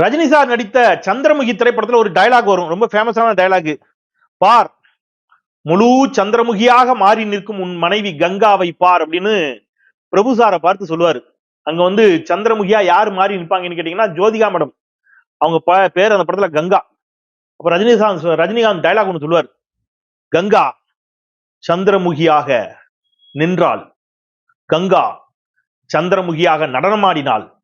Rajini sir நடித்த சந்திரமுகி திரைப்படத்துல ஒரு டயலாக் வரும். ரொம்ப ஃபேமஸான டயலாக் பார் முழு சந்திரமுகியாக மாறி நிற்கும் உன் மனைவி கங்காவை பார் அப்படின்னு பிரபு சாரை பார்த்து சொல்லுவாரு. அங்க வந்து சந்திரமுகியா யார் மாறி நிற்பாங்கன்னு கேட்டீங்கன்னா ஜோதிகா மேடம். அவங்க ப- பேர் அந்த படத்துல கங்கா. அப்ப ரஜினிகாந்த் ரஜினிகாந்த் டைலாக் ஒன்று சொல்லுவார். கங்கா சந்திரமுகியாக நின்றாள். கங்கா சந்திரமுகியாக நடனமாடினாள்.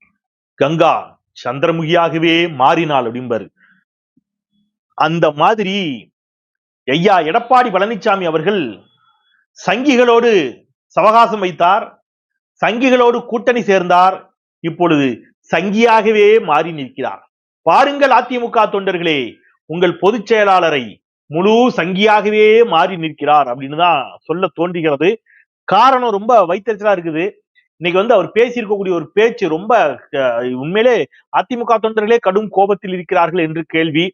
கங்கா சந்திரமுகியாகவே மாறினாள் அப்படிம்பாரு. அந்த மாதிரி ஐயா எடப்பாடி பழனிசாமி அவர்கள் சங்கிகளோடு சவகாசம் வைத்தார் சங்கிகளோடு கூட்டணி சேர்ந்தார் இப்பொழுது சங்கியாகவே மாறி நிற்கிறார். பாருங்கள் அதிமுக தொண்டர்களே உங்கள் பொதுச் செயலாளரை முழு சங்கியாகவே மாறி நிற்கிறார் அப்படின்னு தான் சொல்ல தோன்றுகிறது. காரணம் ரொம்ப வைத்தறிச்சலா இருக்குது. இன்னைக்கு வந்து அவர் பேசியிருக்கக்கூடிய ஒரு பேச்சு ரொம்ப உண்மையிலே அதிமுக தொண்டர்களே கடும் கோபத்தில் இருக்கிறார்கள் என்று கேள்வி.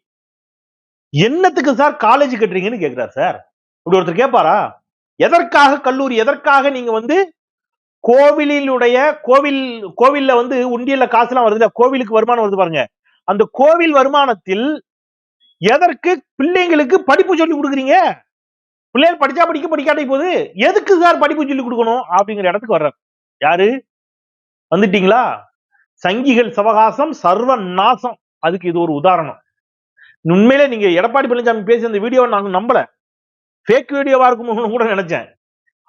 என்னத்துக்கு சார் காலேஜ் கட்டுறீங்கன்னு கேட்கிறார் சார். இப்படி ஒருத்தர் கேட்பாரா? எதற்காக கல்லூரி எதற்காக நீங்க வந்து கோவிலினுடைய கோவில் கோவில்ல வந்து உண்டியல்ல காசுலாம் வருது கோவிலுக்கு வருமானம் வருது பாருங்க. அந்த கோவில் வருமானத்தில் எதற்கு பிள்ளைங்களுக்கு படிப்பு சொல்லி கொடுக்குறீங்க? பிள்ளைகள் படிச்சா படிக்க படிக்காட்டி போகுது. எதுக்கு சார் படிப்பு சொல்லி கொடுக்கணும்? அப்படிங்கிற இடத்துக்கு வர்றாரு. யாரு? வந்துட்டீங்களா? சங்கிகள் சவகாசம் சர்வ நாசம் அதுக்கு இது ஒரு உதாரணம். உண்மையிலே நீங்க எடப்பாடி பழனிசாமி பேசி அந்த வீடியோவை நான் நம்பல. ஃபேக் வீடியோவா இருக்கும்னு கூட நினைச்சேன்.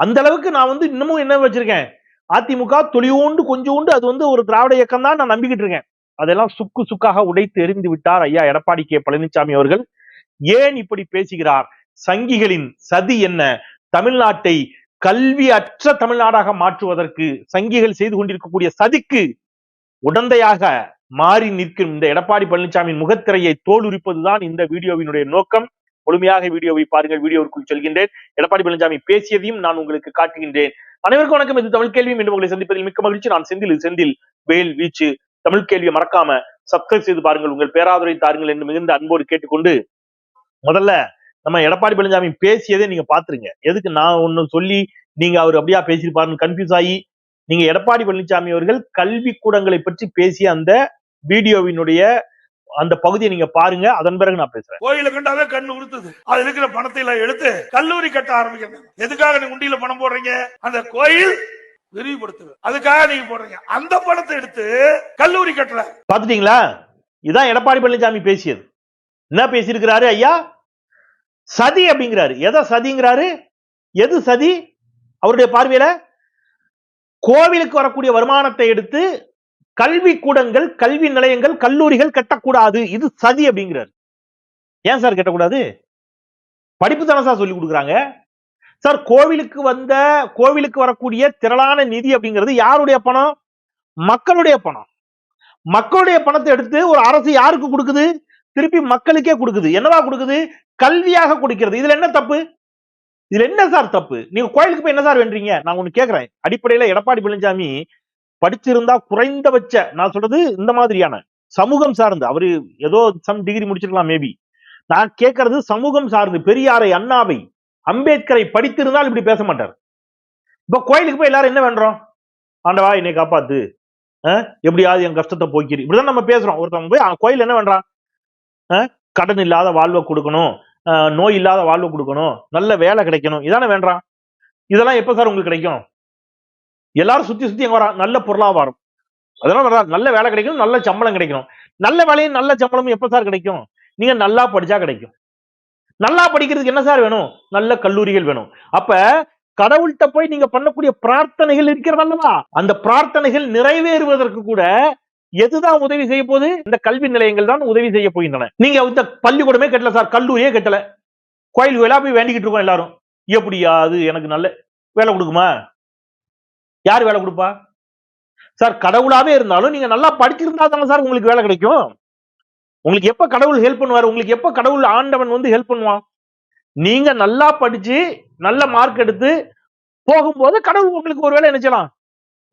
அந்த அளவுக்கு நான் வந்து இன்னமும் என்ன வச்சிருக்கேன்? அதிமுக துளியோண்டு கொஞ்சோண்டு அது வந்து ஒரு திராவிட இயக்கம் தான் நான் நம்பிக்கிட்டு இருக்கேன். அதெல்லாம் சுக்கு சுக்காக உடைத்து எறிந்து விட்டார் ஐயா எடப்பாடி கே. பழனிசாமி அவர்கள். ஏன் இப்படி பேசுகிறார்? சங்கிகளின் சதி என்ன? தமிழ்நாட்டை கல்வி அற்ற தமிழ்நாடாக மாற்றுவதற்கு சங்கிகள் செய்து கொண்டிருக்கக்கூடிய சதிக்கு உடந்தையாக மாறி நிற்கும் இந்த எடப்பாடி பழனிசாமியின் முகத்திரையை தோல் உரிப்பதுதான் இந்த வீடியோவினுடைய நோக்கம். முழுமையாக வீடியோவை பாருங்கள். வீடியோவிற்குள் செல்கின்றேன். எடப்பாடி பழனிசாமி பேசியதையும் நான் உங்களுக்கு காட்டுகின்றேன். அனைவருக்கும் வணக்கம். இது தமிழ் கேள்வி என்று உங்களை சந்திப்பதில் மிக்க மகிழ்ச்சி. நான் செந்தில். செந்தில் வேல் வீச்சு. தமிழ் கேள்வியை மறக்காம சப்ஸ்கிரைப் செய்து பாருங்கள். உங்கள் பேராதரவை தாருங்கள் என்று மிகுந்த அன்போடு கேட்டுக்கொண்டு முதல்ல நம்ம எடப்பாடி பழனிசாமி பேசியதே நீங்க பாத்துருங்க. எதுக்கு நான் ஒன்னு சொல்லி நீங்க அவர் அப்படியா பேசியிருப்பாருன்னு கன்ஃபியூஸ் ஆகி நீங்க எடப்பாடி பழனிசாமி அவர்கள் கல்வி கூடங்களை பற்றி பேசிய அந்த வீடியோவினுடைய அந்த பகுதியை நீங்க பாருங்க அதன் பிறகு நான் பேசுறேன். கோயில கண்டாவே கண்ணு உறுத்துது. அது இருக்கிற பணத்தை எல்லாம் எடுத்து கல்லூரி கட்ட ஆரம்பிக்கிறாங்க எதுக்காக நீங்க உண்டியில பணம் போடுறீங்க? அந்த கோயில் விரிவுபடுத்துது. அதுக்காக நீங்க போடுறீங்க. அந்த பணத்தை எடுத்து கல்லூரி கட்டல பாத்துட்டீங்களா இதான் எடப்பாடி பழனிசாமி பேசியது. என்ன பேசியிருக்கிறாரு ஐயா? சதி அப்படிங்கிறாரு. எதை சதிங்கிறாரு? எது சதி? அவருடைய பார்வையில கோவிலுக்கு வரக்கூடிய வருமானத்தை எடுத்து கல்வி கூடங்கள் கல்வி நிலையங்கள் கல்லூரிகள் கட்டக்கூடாது. இது சதி அப்படிங்கிறாரு. ஏன் சார் கட்டக்கூடாது? படிப்பு தானே சார் சொல்லி கொடுக்குறாங்க. சார் கோவிலுக்கு வந்த கோவிலுக்கு வரக்கூடிய திரளான நிதி அப்படிங்கிறது யாருடைய பணம்? மக்களுடைய பணம். மக்களுடைய பணத்தை எடுத்து ஒரு அரசு யாருக்கு கொடுக்குது? திருப்பி மக்களுக்கே கொடுக்குது. என்னவா கொடுக்குது? கல்வியாக கொடுக்கிறது. இதுல என்ன தப்பு? இதுல என்ன சார் தப்பு? நீங்க கோயிலுக்கு போய் என்ன சார் வேண்டீங்க நான் ஒண்ணு கேக்குறேன். அடிப்படையில எடப்பாடி பழனிசாமி படிச்சிருந்தா குறைந்தபட்ச நான் சொல்றது இந்த மாதிரியான சமூகம் சார்ந்து அவரு ஏதோ சம் டிகிரி முடிச்சிருக்கலாம் மேபி நான் கேட்கறது சமூகம் சார்ந்து பெரியாரை அண்ணாவை அம்பேத்கரை படித்திருந்தால் இப்படி பேச மாட்டார். இப்ப கோயிலுக்கு போய் எல்லாரும் என்ன வேண்டோம் ஆண்டவா என்னை காப்பாத்து. எப்படியாவது என் கஷ்டத்தை போக்கிரு இப்படிதான் நம்ம பேசுறோம். ஒருத்தவங்க போய் கோயில் என்ன வேண்டாம் கடன் இல்லாத வாழ்வை கொடுக்கணும். நோய் இல்லாத வாழ்வு கொடுக்கணும். நல்ல வேலை கிடைக்கணும். இதானே வேண்டாம். இதெல்லாம் எப்ப சார் உங்களுக்கு கிடைக்கும்? எல்லாரும் சுத்தி சுத்தி எங்க வரான் நல்ல பொருளாதாரம். அதெல்லாம் வரா நல்ல வேலை கிடைக்கணும் நல்ல சம்பளம் கிடைக்கணும். நல்ல வேலையும் நல்ல சம்பளமும் எப்ப சார் கிடைக்கும்? நீங்க நல்லா படிச்சா கிடைக்கும். நல்லா படிக்கிறதுக்கு என்ன சார் வேணும்? நல்ல கல்லூரிகள் வேணும். அப்ப கடவுள்கிட்ட போய் நீங்க பண்ணக்கூடிய பிரார்த்தனைகள் இருக்கிறதல்லவா? அந்த பிரார்த்தனைகள் நிறைவேறுவதற்கு கூட எதுதான் உதவி செய்ய போது இந்த கல்வி நிலையங்கள் தான் உதவி செய்ய போகின்றன. நீங்க இந்த பள்ளிக்கூடமே கட்டல சார் கல்லூரியே கட்டல. கோயில் கோயிலா போய் வேண்டிக்கிட்டு இருக்கோம் எல்லாரும். எப்படியா அது எனக்கு நல்ல வேலை கொடுக்குமா? யார் வேலை கொடுப்பா? சார் கடவுளாவே இருந்தாலும் நீங்க நல்லா படிச்சிருந்தா தானே சார் உங்களுக்கு வேலை கிடைக்கும். உங்களுக்கு எப்ப கடவுள் ஹெல்ப் பண்ணுவார்? உங்களுக்கு எப்ப கடவுள் ஆண்டவன் வந்து ஹெல்ப் பண்ணுவான்? நீங்க நல்லா படிச்சு நல்ல மார்க் எடுத்து போகும்போது கடவுள் உங்களுக்கு ஒரு வேலை நினைச்சலாம்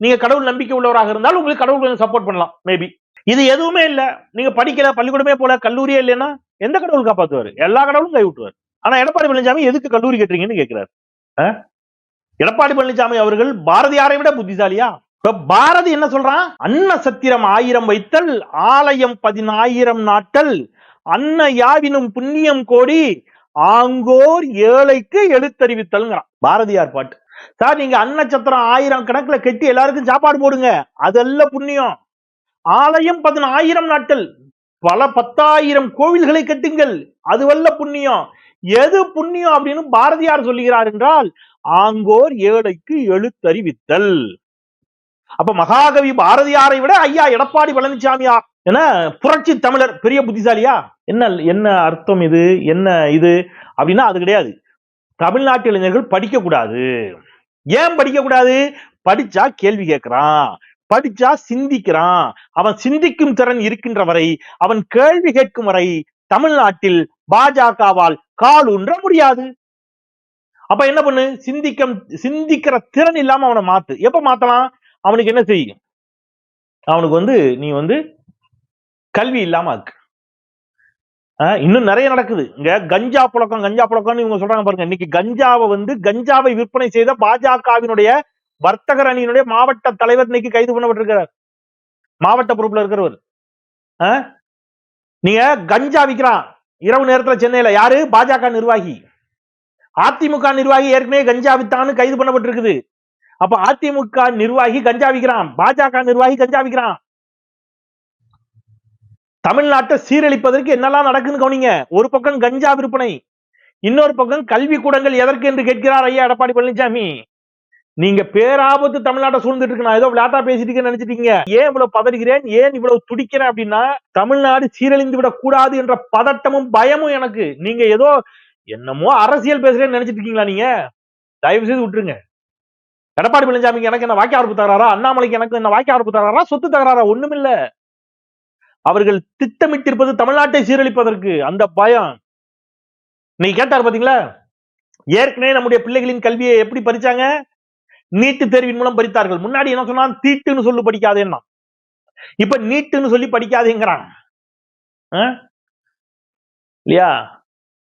நீங்க கடவுள் நம்பிக்கை உள்ளவராக இருந்தால் உங்களுக்கு கடவுள் கொஞ்சம் சப்போர்ட் பண்ணலாம் மேபி இது எதுவுமே இல்ல. நீங்க படிக்கல பள்ளிக்கூடமே போல கல்லூரியே இல்லைன்னா எந்த கடவுள் காப்பாத்துவாரு? எல்லா கடவுளும் கைவிட்டுவார் ஆனா எடப்பாடி பழனிசாமி எதுக்கு கல்லூரி கட்டுறீங்கன்னு கேட்கிறாரு எடப்பாடி பழனிசாமி அவர்கள் பாரதியாரை விட புத்திசாலியா? இப்ப பாரதி என்ன சொல்றான்? அன்ன சத்திரம் ஆயிரம் வைத்தல் ஆலயம் பதினாயிரம் நாட்டல் அன்ன யாவினும் புண்ணியம் கோடி ஆங்கோர் ஏழைக்கு எழுத்தறிவித்தல்ங்கிறான். பாரதியார் பாட்டு. சார் நீங்க அன்னச்சத்திரம் ஆயிரம் கணக்குல கட்டி எல்லாருக்கும் சாப்பாடு போடுங்க. அதெல்லாம் புண்ணியம். ஆலயம் பதினாயிரம் நாட்கள். பல பத்தாயிரம் கோவில்களை கட்டுங்கள். அதுவல்ல புண்ணியம். எது புண்ணியம் அப்படின்னு பாரதியார் சொல்லுகிறார் என்றால் ஆங்கோர் ஏழைக்கு எழுத்தறிவித்தல். அப்ப மகாகவி பாரதியாரை விட ஐயா எடப்பாடி பழனிசாமியா என புரட்சி தமிழர் பெரிய புத்திசாலியா? என்ன என்ன அர்த்தம் இது? என்ன இது? அப்படின்னா அது கிடையாது. தமிழ்நாட்டு இளைஞர்கள் படிக்க கூடாது ஏன் படிக்க கூடாது படிச்சா கேள்வி கேட்கிறான். படிச்சா சிந்திக்கிறான். அவன் சிந்திக்கும் திறன் இருக்கின்ற வரை அவன் கேள்வி கேட்கும் வரை தமிழ்நாட்டில் பாஜகவால் கால் ஊன்ற முடியாது. அப்ப என்ன பண்ணு? சிந்திக்க சிந்திக்கிற திறன் இல்லாம அவனை மாத்து. எப்ப மாத்தலாம்? அவனுக்கு என்ன செய்யும் அவனுக்கு வந்து நீ வந்து கல்வி இல்லாம இருக்கு இன்னும் நிறைய நடக்குது. இங்க கஞ்சா புழக்கம் கஞ்சா புழக்கம்னு இவங்க சொல்றாங்க பாருங்க. இன்னைக்கு கஞ்சாவை வந்து கஞ்சாவை விற்பனை செய்த பாஜகவினுடைய வர்த்தகர் அணியினுடைய மாவட்ட தலைவர் இன்னைக்கு கைது பண்ணப்பட்டிருக்கிறார். மாவட்ட பொறுப்புல இருக்கிறவர். ஆஹ் நீங்க கஞ்சா விற்கிறான் இரவு நேரத்துல சென்னையில யாரு? பாஜக நிர்வாகி. அதிமுக நிர்வாகி ஏற்கனவே கஞ்சா வித்தான்னு கைது பண்ணப்பட்டிருக்குது. அப்ப அதிமுக நிர்வாகி கஞ்சா விற்கிறான் பாஜக நிர்வாகி கஞ்சா விற்கிறான் தமிழ்நாட்டை சீரழிப்பதற்கு என்னெல்லாம் நடக்குன்னு கவனிங்க. ஒரு பக்கம் கஞ்சா விற்பனை இன்னொரு பக்கம் கல்வி கூடங்கள் எதற்கு என்று கேட்கிறார் ஐயா எடப்பாடி பழனிசாமி நீங்க பேராபத்து தமிழ்நாட்டை சூழ்ந்துட்டு இருக்கு. நான் ஏதோ விளையாட்டா பேசிட்டு நினைச்சிட்டீங்க. ஏன் இவ்வளவு பதறுகிறேன்? ஏன் இவ்வளவு துடிக்கிறேன் அப்படின்னா தமிழ்நாடு சீரழிந்து விட கூடாது என்ற பதட்டமும் பயமும் எனக்கு. நீங்க ஏதோ என்னமோ அரசியல் பேசுறேன்னு நினைச்சிட்டு இருக்கீங்களா நீங்க? தயவு செய்து விட்டுருங்க. எடப்பாடி பழனிசாமிக்கு எனக்கு என்ன வாக்கிய ஆர்ப்பு தகராறா அண்ணாமலைக்கு எனக்கு என்ன வாக்கிய ஆர்ப்பு தகராறா சொத்து தகராறா ஒண்ணுமில்ல. அவர்கள் திட்டமிட்டிருப்பது தமிழ்நாட்டை சீரழிப்பதற்கு அந்த பயம். நீங்க கேட்டார் பாத்தீங்களா? ஏற்கனவே நம்முடைய பிள்ளைகளின் கல்வியை எப்படி பறிச்சாங்க? நீட்டு தேர்வின் மூலம் பறித்தார்கள். முன்னாடி என்ன சொன்னான்? தீட்டுன்னு சொல்லி படிக்காதேன்னா. இப்ப நீட்டுன்னு சொல்லி படிக்காதேங்கிறான். இல்லையா?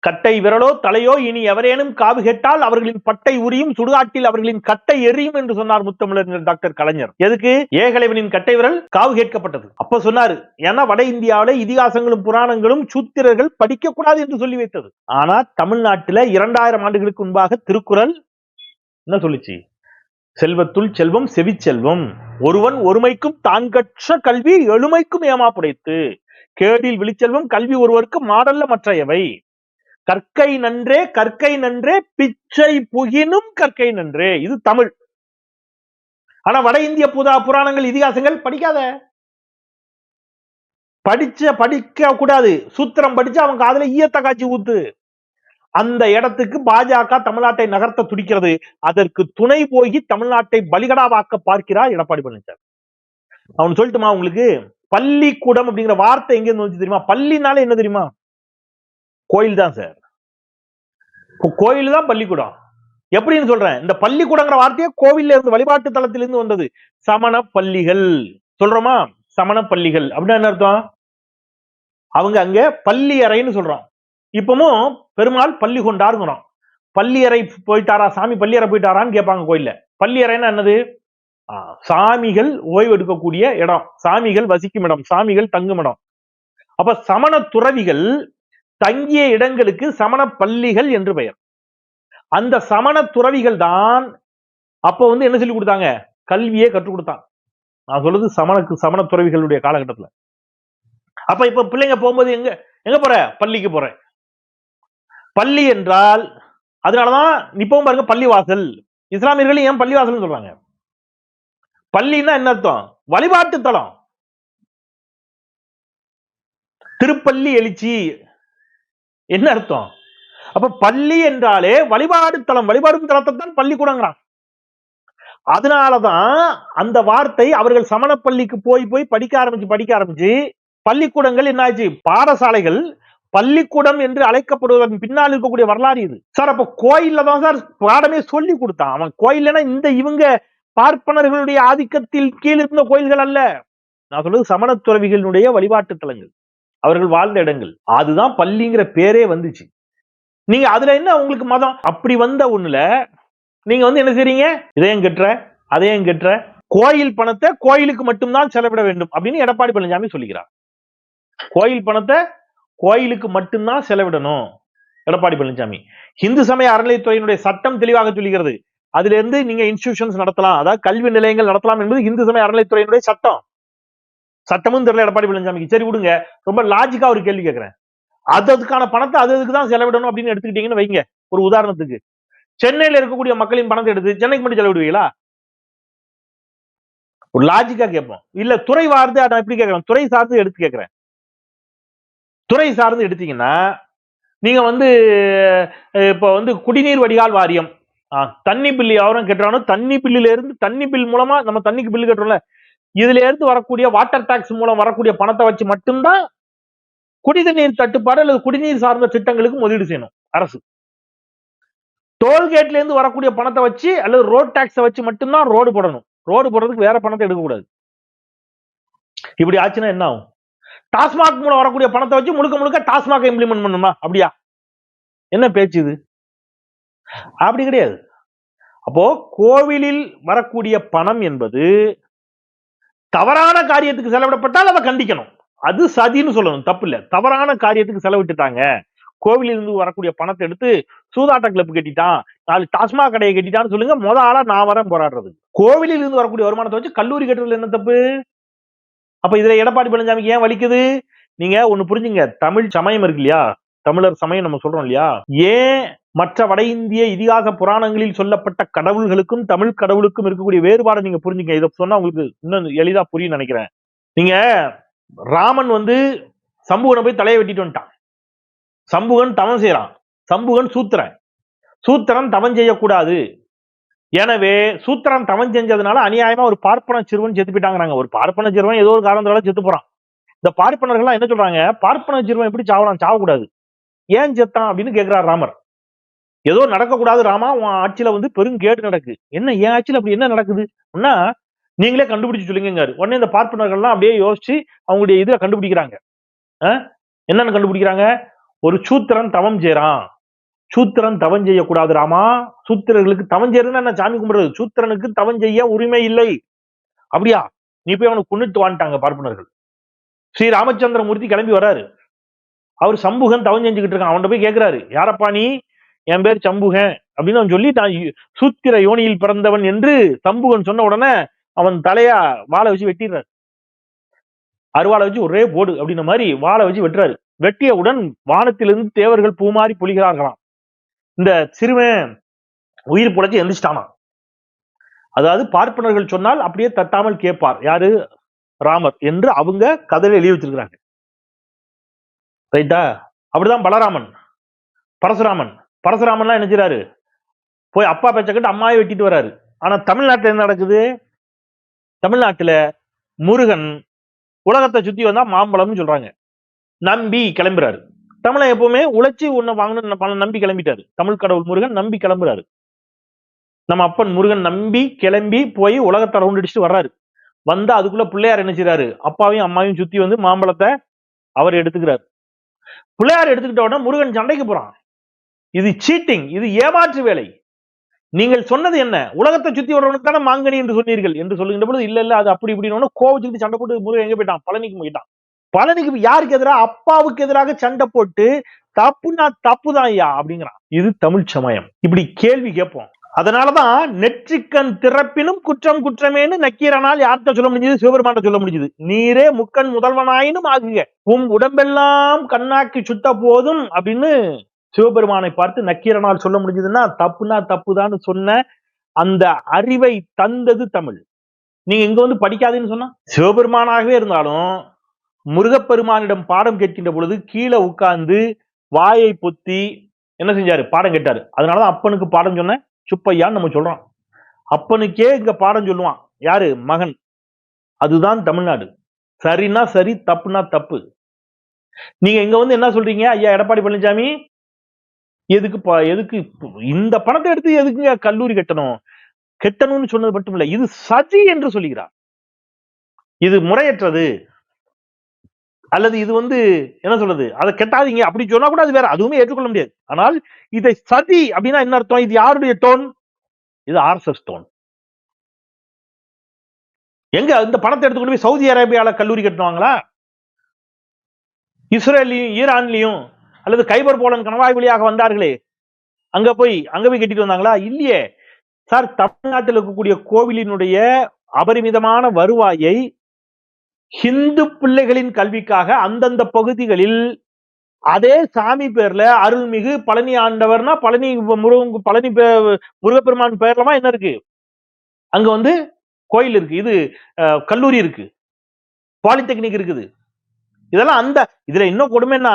கட்டை விரலோ தலையோ இனி எவரேனும் காவு கேட்டால் அவர்களின் பட்டை உரியும் சுடுகாட்டில் அவர்களின் கட்டை எரியும் என்று சொன்னார் முத்தமிழர் டாக்டர் கலைஞர். எதுக்கு? ஏகலைவனின் கட்டை விரல் காவு கேட்கப்பட்டது. அப்ப சொன்னாரு ஏன்னா வட இந்தியாவில இதிகாசங்களும் புராணங்களும் சூத்திரர்கள் படிக்க கூடாது என்று சொல்லி வைத்தது. ஆனா தமிழ்நாட்டில இரண்டாயிரம் ஆண்டுகளுக்கு முன்பாக திருக்குறள் என்ன சொல்லுச்சு? செல்வத்துள் செல்வம் செவிச்செல்வம் ஒருவன் ஒருமைக்கும் தான் கற்ற கல்வி எழுமைக்கும் ஏமா புடைத்து கேடில் விழிச்செல்வம் கல்வி ஒருவருக்கு மாடல்ல மற்றையவை. கற்கை நன்றே கற்கை நன்றே பிச்சை புகினும் கற்கை நன்றே. இது தமிழ். ஆனா வட இந்திய புதா புராணங்கள் இதிகாசங்கள் படிக்காத. படிச்ச படிக்க கூடாது. சூத்திரம் படிச்சு அவன் காதுல ஈயத்த காட்சி ஊத்து. அந்த இடத்துக்கு பாஜக தமிழ்நாட்டை நகர்த்த துடிக்கிறது. அதற்கு துணை போய் தமிழ்நாட்டை பலிகடாவாக்க பார்க்கிறார் எடப்பாடி பழனிசாமி. அவன் சொல்லட்டுமா உங்களுக்கு? பள்ளிக்கூடம் அப்படிங்கிற வார்த்தை எங்க இருந்து வந்துச்சு தெரியுமா? பள்ளினால என்ன தெரியுமா? கோயில் தான் சார். கோயில் தான் பள்ளிக்கூடம். எப்படின்னு சொல்றேன். இந்த பள்ளிக்கூடங்கிற வார்த்தையே கோவில்ல இருந்து வழிபாட்டு தலத்திலிருந்து வந்தது. சமண பள்ளிகள். சொல்றோமா? சமண பள்ளிகள். அப்படின்னா என்ன அர்த்தம்? அவங்க அங்க பள்ளி அறைன்னு சொல்றோம். இப்பவும் பெருமாள் பள்ளி கொண்டாருங்கிறோம் பள்ளி அறை போயிட்டாரா? சாமி பள்ளி அறை போயிட்டாரான்னு கேட்பாங்க கோயில்ல. பள்ளி அறைன்னா என்னது? சாமிகள் ஓய்வு எடுக்கக்கூடிய இடம். சாமிகள் வசிக்கும் இடம். சாமிகள் தங்கும் இடம். அப்ப சமண துறவிகள் தங்கிய இடங்களுக்கு சமண பள்ளிகள் என்று பெயர். அந்த சமண துறவிகள் தான் அப்போ வந்து என்ன சொல்லி கொடுத்தாங்க? கல்வியே கற்றுக் கொடுத்தான். நான் சொல்றது சமணக்கு சமண துறவிகளுடைய காலகட்டத்துல. அப்ப இப்ப பிள்ளைங்க போகும்போது எங்க எங்க போற? பள்ளிக்கு போறேன் பள்ளி என்றால் அதனாலதான் இப்பவும் பாருங்க பள்ளி வாசல். இஸ்லாமியர்கள் ஏன் பள்ளி வாசல்னு சொல்றாங்க? பள்ளின்னா என்ன அர்த்தம்? வழிபாட்டு தலம். திருப்பள்ளி எழுச்சி என்ன அர்த்தம்? அப்ப பள்ளி என்றாலே வழிபாடு தலம் வழிபாடு தலத்தை தான் பள்ளிக்கூடங்கிறான் அதனாலதான் அந்த வார்த்தை அவர்கள் சமண பள்ளிக்கு போய் போய் படிக்க ஆரம்பிச்சு படிக்க ஆரம்பிச்சு பள்ளிக்கூடங்கள் என்னாச்சு? பாடசாலைகள் பள்ளிக்கூடம் என்று அழைக்கப்படுவதன் பின்னால் இருக்கக்கூடிய வரலாறு இது. சார் அப்ப கோயில்ல தான் சார் பாடமே சொல்லி கொடுத்தான். அவன் கோயில்னா இந்த இவங்க பார்ப்பனர்களுடைய ஆதிக்கத்தில் கீழ் இருந்த கோயில்கள் அல்ல. நான் சொல்றது சமண துறவிகளினுடைய வழிபாட்டு தலங்கள். அவர்கள் வாழ்ந்த இடங்கள். அதுதான் பள்ளிங்கிற பேரே வந்துச்சு. நீங்க அதுல என்ன உங்களுக்கு மதம்? அப்படி வந்த ஒண்ணுல நீங்க வந்து என்ன செய்றீங்க? இதையும் கெட்டுற? அதையும் கெட்டுற? கோயில் பணத்தை கோயிலுக்கு மட்டும்தான் செலவிட வேண்டும் அப்படின்னு எடப்பாடி பழனிசாமி சொல்லிக்கிறார். கோயில் பணத்தை கோயிலுக்கு மட்டும்தான் செலவிடணும் எடப்பாடி பழனிசாமி. இந்து சமய அறநிலைத்துறையினுடைய சட்டம் தெளிவாக சொல்லுகிறது அதுல இருந்து நீங்க இன்ஸ்டிடியூஷன்ஸ் நடத்தலாம். அதாவது கல்வி நிலையங்கள் நடத்தலாம் என்பது இந்து சமய அறநிலைத்துறையினுடைய சட்டம். சட்டமும் தெரியல எடப்பாடி பழனிசாமிக்கு. சரி விடுங்க. ரொம்ப லாஜிக்கா ஒரு கேள்வி கேட்கிறேன். அது அதுக்கான பணத்தை அது அதுக்கு தான் செலவிடணும் அப்படின்னு எடுத்துக்கிட்டீங்கன்னு வைங்க. ஒரு உதாரணத்துக்கு. சென்னையில இருக்கக்கூடிய மக்களின் பணத்தை எடுத்து சென்னைக்கு மட்டும் செலவிடுவீங்களா? ஒரு லாஜிக்கா கேட்போம். இல்ல துறை வார்ந்து நான் எப்படி கேட்கறேன்? துறை சார்ந்து எடுத்து கேட்கிறேன். துறை சார்ந்து எடுத்தீங்கன்னா நீங்க வந்து இப்போ இப்ப வந்து குடிநீர் வடிகால் வாரியம். தண்ணி பில்லு எவரும் கட்டுறானோ தண்ணி பில்லுல இருந்து தண்ணி பில் மூலமா நம்ம தண்ணிக்கு பில்லு கட்டுறோம்ல. இதுல இருந்து வரக்கூடிய வாட்டர் டாக்ஸ் மூலம் வரக்கூடிய பணத்தை வச்சு மட்டும்தான் குடிநீர் தட்டுப்பாடு அல்லது குடிநீர் சார்ந்த திட்டங்களுக்கு முதலீடு செய்யணும் அரசு. டோல்கேட்ல இருந்து வரக்கூடிய பணத்தை வச்சு அல்லது ரோட் டாக்ஸை வச்சு மட்டும்தான் ரோடு போடணும். ரோடு போடுறதுக்கு வேற பணத்தை எடுக்கக்கூடாது. இப்படி ஆச்சுன்னா என்ன ஆகும்? டாஸ்மாக் மூலம் வரக்கூடிய பணத்தை வச்சு முழுக்க முழுக்க டாஸ்மாக் இம்ப்ளிமெண்ட் பண்ணுமா அப்படியா? என்ன பேச்சு இது? அப்படி கிடையாது. அப்போ கோவிலில் வரக்கூடிய பணம் என்பது தவறான காரியத்துக்கு செலவிடப்பட்டால் அதை கண்டிக்கணும். அது சதின்னு சொல்லணும் தப்பு இல்ல தவறான காரியத்துக்கு செலவிட்டுட்டாங்க. கோவிலிருந்து வரக்கூடிய பணத்தை எடுத்து சூதாட்ட கிளப் கட்டிட்டான். நாலு டாஸ்மாக் கடையை கட்டிட்டான்னு சொல்லுங்க முத ஆளா நான் வரேன் போராடுறது. கோவிலிருந்து வரக்கூடிய வருமானத்தை வச்சு கல்லூரி கட்டுறதுல என்ன தப்பு? அப்ப இதுல எடப்பாடி பழனிசாமிக்கு ஏன் வலிக்குது? நீங்க ஒண்ணு புரிஞ்சுங்க. தமிழ் சமயம் இருக்கு இல்லையா? தமிழர் சமயம் நம்ம சொல்றோம் இல்லையா? ஏன் மற்ற வட இந்திய இதிகாச புராணங்களில் சொல்லப்பட்ட கடவுள்களுக்கும் தமிழ் கடவுளுக்கும் இருக்கக்கூடிய வேறுபாடை நீங்க புரிஞ்சுங்க. இதை சொன்னா உங்களுக்கு இன்னும் எளிதா புரியும் நினைக்கிறேன். நீங்க ராமன் வந்து சம்புகனை போய் தலையை வெட்டிட்டு வந்துட்டான். சம்புகன் தவம் செய்யறான் சம்புகன் சூத்திரன். சூத்திரன் தவம் செய்யக்கூடாது. எனவே சூத்திரன் தவம் செஞ்சதுனால அநியாயமா ஒரு பார்ப்பன சிறுவன் செத்து போயிட்டாங்கிறாங்க. ஒரு பார்ப்பன சிறுவன் ஏதோ ஒரு காரணத்தால செத்து போறான். இந்த பார்ப்பனர்கள்லாம் என்ன சொல்றாங்க? பார்ப்பன சிறுவன் எப்படி சாவலாம்? சாவக்கூடாது. ஏன் செத்தான் அப்படின்னு கேட்கிறார் ராமர். ஏதோ நடக்கக்கூடாது ராமா உன் ஆட்சியில வந்து பெருங்கேடு நடக்கு. என்ன என் ஆட்சியில அப்படி என்ன நடக்குதுன்னா நீங்களே கண்டுபிடிச்சு சொல்லுங்க உடனே இந்த பார்ப்பனர்கள்லாம் அப்படியே யோசிச்சு அவங்களுடைய இதை கண்டுபிடிக்கிறாங்க. அஹ்? என்னன்னு கண்டுபிடிக்கிறாங்க? ஒரு சூத்திரன் தவம் செய்யறான் சூத்திரன் தவம் செய்யக்கூடாது ராமா. சூத்திரர்களுக்கு தவம் செய்யறதுன்னா என்ன? சாமி கும்பிடுறது. சூத்திரனுக்கு தவம் செய்ய உரிமை இல்லை. அப்படியா? நீ போய் அவனுக்கு கொண்டுட்டு வான்ட்டாங்க பார்ப்பனர்கள். ஸ்ரீ ராமச்சந்திரமூர்த்தி கிளம்பி வராரு அவர் சம்புகன் தவம் செஞ்சுக்கிட்டு இருக்கான். அவன்கிட்ட போய் கேக்குறாரு. யாரப்பா நீ? என் பேர் சம்புகன் அப்படின்னு அவன் சொல்லி தான் யு- சூத்திர யோனியில் பிறந்தவன் என்று சம்புகன் சொன்ன உடனே அவன் தலையா வாழை வச்சு வெட்டிடுறாரு. அருவாளை வச்சு ஒரே போடு அப்படின்ன மாதிரி வாழை வச்சு வெட்டுறாரு. வெட்டியவுடன் வானத்திலிருந்து தேவர்கள் பூமாறி பொழிகிறார்களாம் இந்த சிறுவன் உயிர் புழைச்சி எந்திரிச்சிட்டானா? அதாவது பார்ப்பனர்கள் சொன்னால் அப்படியே தட்டாமல் கேட்பார். யாரு? ராமர் என்று அவங்க கதையில எழுதி வச்சிருக்கிறாங்க. ரைட்டா? அப்படிதான் பலராமன் பரசுராமன் பரசுராமன்லாம் என்ன போய் அப்பா பேச்ச கேட்டு அம்மாவே வெட்டிட்டு வராரு ஆனா தமிழ்நாட்டுல என்ன நடக்குது? தமிழ்நாட்டுல முருகன் உலகத்தை சுத்தி வந்தா மாம்பழம்னு சொல்றாங்க. நம்பி கிளம்புறாரு. தமிழன் எப்பவுமே உழைச்சி உன்னை வாங்கணும்னு பல நம்பி கிளம்பிட்டாரு. தமிழ் கடவுள் முருகன் நம்பி கிளம்புறாரு. நம்ம அப்பன் முருகன் நம்பி கிளம்பி போய் உலகத்தை ரவுண்ட் அடிச்சுட்டு வர்றாரு. வந்தா அதுக்குள்ள பிள்ளையார் என்ன அப்பாவையும் அம்மாவையும் சுத்தி வந்து மாம்பழத்தை அவர் எடுத்துக்கிறார். பிள்ளையார் எடுத்துக்கிட்ட உடனே முருகன் சண்டைக்கு போறான். இது சீட்டிங் இது ஏமாற்று வேலை. நீங்கள் சொன்னது என்ன? உலகத்தை சுத்தி வரவனுக்கு தானே மாங்கனி என்று சொன்னீர்கள் என்று சொல்லுகின்ற பொழுது இல்ல இல்ல அது அப்படி இப்படின்னு கோவச்சுக்கிட்டு சண்டை போட்டு முருகன் எங்க போயிட்டான்? பழனிக்கு போயிட்டான். பழனிக்கு யாருக்கு எதிராக அப்பாவுக்கு எதிராக சண்டை போட்டு தப்புனா தப்புதான் ஐயா அப்படிங்கிறான். இது தமிழ் சமயம். இப்படி கேள்வி கேட்போம். அதனாலதான் நெற்றிக்கண் திறப்பினும் குற்றம் குற்றமேன்னு நக்கீரனால் யார்கிட்ட சொல்ல முடிஞ்சது? சிவபெருமான்ட்ட சொல்ல முடிஞ்சது. நீரே முக்கண் முதல்வனாயினும் ஆகுங்க உம் உடம்பெல்லாம் கண்ணாக்கி சுட்ட போதும் அப்படின்னு சிவபெருமானை பார்த்து நக்கீரனால் சொல்ல முடிஞ்சதுன்னா தப்புனா தப்புதான்னு சொன்ன அந்த அறிவை தந்தது தமிழ். நீங்க இங்க வந்து படிக்காதேன்னு சொன்னா? சிவபெருமானாகவே இருந்தாலும் முருகப்பெருமானிடம் பாடம் கேட்கின்ற பொழுது கீழே உட்கார்ந்து வாயை பொத்தி என்ன செஞ்சாரு? பாடம் கேட்டாரு. அதனாலதான் அப்பனுக்கு பாடம் சொன்ன சுப்பையான்னு நம்ம சொல்றோம். அப்பனுக்கே இங்க பாடம் சொல்லுவான். யாரு? மகன். அதுதான் தமிழ்நாடு. சரின்னா சரி தப்புனா தப்பு. நீங்க இங்க வந்து என்ன சொல்றீங்க? ஐயா எடப்பாடி பழனிசாமி எதுக்கு ப- எதுக்கு இந்த பணத்தை எடுத்து எதுக்குங்க கல்லூரி கட்டணும்? கட்டணும்னு சொன்னது மட்டும் இல்ல இது சதி என்று சொல்லுகிறார் இது முறையற்றது. அல்லது இது வந்து என்ன சொல்றது அதை கெட்டாதீங்க அப்படி சொன்னா கூட அது வேற அதுவுமே ஏற்றுக்கொள்ள முடியாது. ஆனால் இதை சதி அப்படின்னா என்ன அர்த்தம்? இது யாருடைய டோன்? இது ஆர்எஸ்எஸ் டோன். எங்க இந்த பணத்தை எடுத்துக்கொண்டு போய் சவுதி அரேபியால கல்லூரி கட்டுவாங்களா? இஸ்ரேலையும் ஈரான்லயும் அல்லது கைபர் போலன் கணவாய் வழியாக வந்தார்களே அங்க போய் அங்க போய் கட்டிட்டு வந்தாங்களா? இல்லையே. சார் தமிழ்நாட்டில் இருக்கக்கூடிய கோவிலினுடைய அபரிமிதமான வருவாயை ஹிந்து பிள்ளைகளின் கல்விக்காக அந்தந்த பகுதிகளில் அதே சாமி பேர்ல அருள்மிகு பழனி ஆண்டவர்னா பழனி முருகன் பழனி முருகப்பெருமான் பேர்லமா என்ன இருக்கு? அங்க வந்து கோயில் இருக்கு. இது அஹ், கல்லூரி இருக்கு. பாலிடெக்னிக் இருக்குது. இதெல்லாம் அந்த இதுல இன்னும் கொடுமைன்னா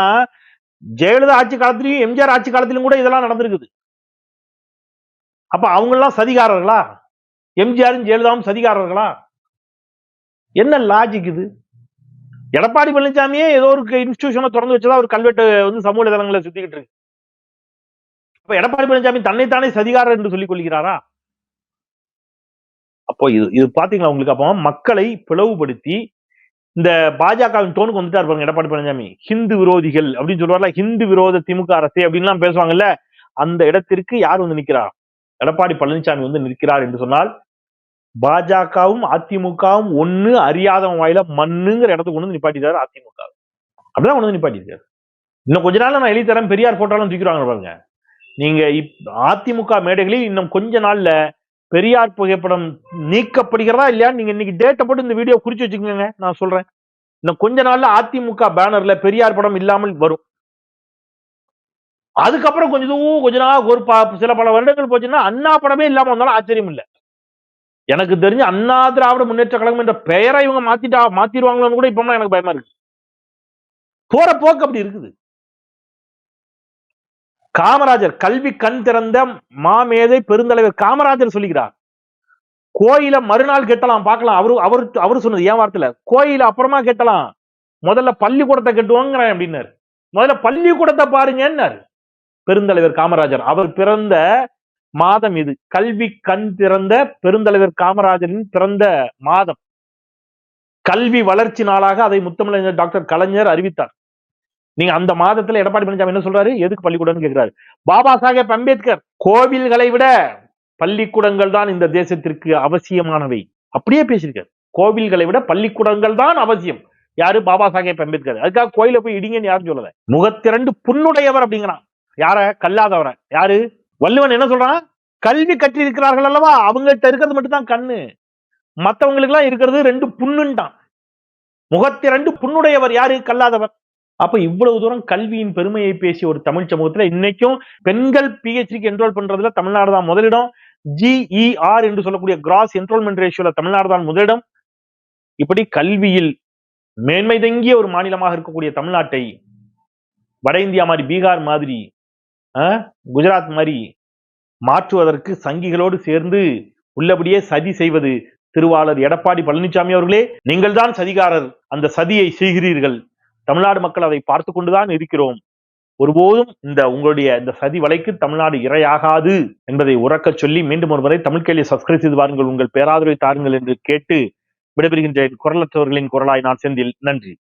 ஜெயலலிதா ஆட்சி காலத்திலையும் எம்ஜிஆர் ஆட்சி காலத்திலும் கூட இதெல்லாம் நடந்திருக்குது. அப்ப அவங்க எல்லாம் சதிகாரர்களா? எம்ஜிஆரும் ஜெயலலிதாவும் சதிகாரர்களா? என்ன லாஜிக் இது? எடப்பாடி பழனிசாமியே ஏதோ ஒரு இன்ஸ்டிடியூஷனை திறந்து வச்சதா ஒரு கல்வெட்டு வந்து சமூக தளங்களை சுத்திக்கிட்டு இருக்கு. அப்ப எடப்பாடி பழனிசாமி தன்னைத்தானே சதிகாரர் என்று சொல்லிக் கொள்கிறாரா? அப்போ இது இது பாத்தீங்களா உங்களுக்கு? அப்போ மக்களை பிளவுபடுத்தி இந்த பாஜகவின் டோனுக்கு வந்துட்டாரு பாருங்க எடப்பாடி பழனிசாமி. ஹிந்து விரோதிகள் அப்படின்னு சொல்லுவார்ல ஹிந்து விரோத திமுக அரசு அப்படின்லாம் பேசுவாங்கல்ல அந்த இடத்திற்கு யார் வந்து நிற்கிறார் எடப்பாடி பழனிசாமி வந்து நிற்கிறார் என்று சொன்னால் பாஜகவும் அதிமுகவும் ஒண்ணு அறியாதவன் வாயில மண்ணுங்கிற இடத்துக்கு கொண்டு வந்து நிப்பாட்டிட்டாரு அதிமுக. அப்படிதான் கொண்டு வந்து நிப்பாட்டிருக்காரு இன்னும் கொஞ்ச நாள் நான் எழுதி தரேன் பெரியார் போட்டாலும் தூக்கிடுவாங்க பாருங்க. நீங்க இப்- அதிமுக மேடைகளில் இன்னும் கொஞ்ச நாள்ல பெரியார் புகைப்படம் நீக்கப்படுகிறதா இல்லையா நீங்க இன்னைக்கு டேட்டை போட்டு இந்த வீடியோ குறிச்சு வச்சுக்கோங்க. நான் சொல்றேன். இன்னும் கொஞ்ச நாள்ல அதிமுக பேனர்ல பெரியார் படம் இல்லாமல் வரும். அதுக்கப்புறம் கொஞ்சம் தூரம் கொஞ்ச நாள் ஒரு சில பல வருடங்கள் போச்சுன்னா அண்ணா படமே இல்லாம வந்தாலும் ஆச்சரியம் இல்லை. எனக்கு தெரிஞ்சு அண்ணா திராவிட முன்னேற்ற கழகம் என்ற பெயரை இவங்க மாத்திட்டா மாத்திடுவாங்களோன்னு கூட இப்ப எனக்கு பயமா இருக்கு. போற போக்கு அப்படி இருக்குது. காமராஜர் கல்வி கண் திறந்த மாமேதை பெருந்தலைவர் காமராஜர் சொல்லுகிறார். கோயில மறுநாள் கெட்டலாம் பார்க்கலாம். அவரு அவரு அவரு சொன்னது ஏன் வார்த்தையில கோயில அப்புறமா கெட்டலாம். முதல்ல பள்ளிக்கூடத்தை கெட்டுவோங்கிறேன் அப்படின்னாரு. முதல்ல பள்ளிக்கூடத்தை பாருங்கன்னாரு. பெருந்தலைவர் காமராஜர். அவர் பிறந்த மாதம் இது. கல்வி கண் திறந்த பெருந்தலைவர் காமராஜரின் பிறந்த மாதம். கல்வி வளர்ச்சி நாளாக அதை முத்தமிழர் டாக்டர் கலைஞர் அறிவித்தார். நீங்க அந்த மாதத்துல எடப்பாடி பழனிசாமி என்ன சொல்றாரு? எதுக்கு பள்ளிக்கூடம்னு கேட்கிறாரு பாபா சாஹேப் அம்பேத்கர் கோவில்களை விட பள்ளிக்கூடங்கள் தான் இந்த தேசத்திற்கு அவசியமானவை. அப்படியே பேசியிருக்காரு. கோவில்களை விட பள்ளிக்கூடங்கள் தான் அவசியம். யாரு? பாபா சாஹேப் அம்பேத்கர். அதுக்காக கோயில போய் இடிங்கன்னு யாரும் சொல்லல. முகத்திரண்டு புண்ணுடையவர் அப்படிங்கிறான். யார? கல்லாதவரை. யாரு? வள்ளுவன் என்ன சொல்றான்? கல்வி கற்றி இருக்கிறார்கள் அல்லவா? அவங்கள்ட்ட இருக்கிறது மட்டும் தான் கண்ணு. மத்தவங்களுக்கு எல்லாம் இருக்கிறது ரெண்டு புண்ணுன்ட்டான். முகத்திரண்டு புண்ணுடையவர் யாரு? கல்லாதவர். அப்ப இவ்வளவு தூரம் கல்வியின் பெருமையை பேசிய ஒரு தமிழ் சமூகத்துல இன்னைக்கும் பெண்கள் பிஹெச்டிக்கு என்ரோல் பண்றதுல தமிழ்நாடு தான் முதலிடம். ஜிஇஆர் என்று சொல்லக்கூடிய கிராஸ் என்ரோல்மெண்ட் ரேஷியோல தமிழ்நாடு தான் முதலிடம். இப்படி கல்வியில் மேன்மை தங்கிய ஒரு மாநிலமாக இருக்கக்கூடிய தமிழ்நாட்டை வட இந்தியா மாதிரி பீகார் மாதிரி குஜராத் மாதிரி மாற்றுவதற்கு சங்கிகளோடு சேர்ந்து உள்ளபடியே சதி செய்வது திருவாளர் எடப்பாடி பழனிசாமி அவர்களே. நீங்கள் தான் சதிகாரர். அந்த சதியை செய்கிறீர்கள். தமிழ்நாடு மக்கள் அதை பார்த்து கொண்டுதான் இருக்கிறோம். ஒருபோதும் இந்த உங்களுடைய இந்த சதி வலைக்கு தமிழ்நாடு இரையாகாது என்பதை உறக்கச் சொல்லி மீண்டும் ஒரு முறை தமிழ் கேள்வி சப்ஸ்கிரைப் செய்து வாருங்கள். உங்கள் பேராதரவை தாருங்கள் என்று கேட்டு விடைபெறுகின்றேன். குரலற்றவர்களின் குரலாய் நான் செந்தில். நன்றி.